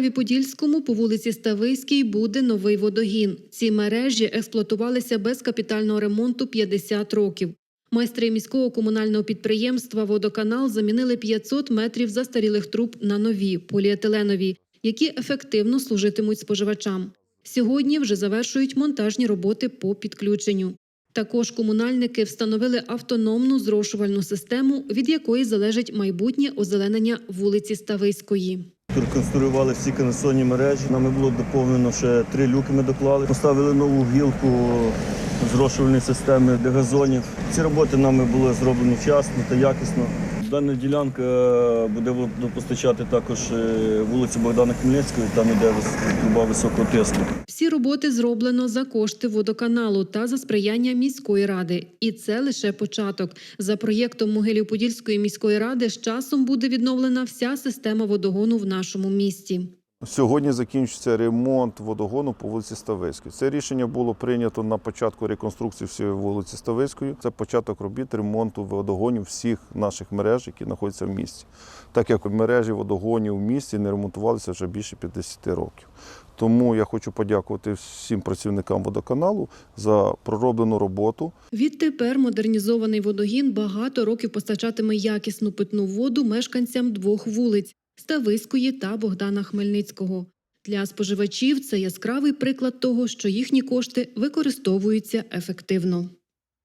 Миколаєві-Подільському по вулиці Ставиській буде новий водогін. Ці мережі експлуатувалися без капітального ремонту 50 років. Майстри міського комунального підприємства Водоканал замінили 500 метрів застарілих труб на нові поліетиленові, які ефективно служитимуть споживачам. Сьогодні вже завершують монтажні роботи по підключенню. Також комунальники встановили автономну зрошувальну систему, від якої залежить майбутнє озеленення вулиці Стависької. Реконструювали всі канасонні мережі. Нами було доповнено ще три люки. Ми доклали. Поставили нову гілку зрошувальної системи для газонів. Ці роботи нами були зроблені вчасно та якісно. Дана ділянка буде водопостачати також е, вулицю Богдана Хмельницького. Там іде труба високого тиску. Всі роботи зроблено за кошти водоканалу та за сприяння міської ради. І це лише початок. За проєктом Могилів-Подільської міської ради з часом буде відновлена вся система водогону в нашому місті. Сьогодні закінчується ремонт водогону по вулиці Ставицької. Це рішення було прийнято на початку реконструкції всієї вулиці Ставицької. Це початок робіт ремонту водогонів всіх наших мереж, які знаходяться в місті. Так як мережі водогонів в місті не ремонтувалися вже більше 50 років. Тому я хочу подякувати всім працівникам водоканалу за пророблену роботу. Відтепер модернізований водогін багато років постачатиме якісну питну воду мешканцям двох вулиць Стависької та Богдана Хмельницького. Для споживачів це яскравий приклад того, що їхні кошти використовуються ефективно.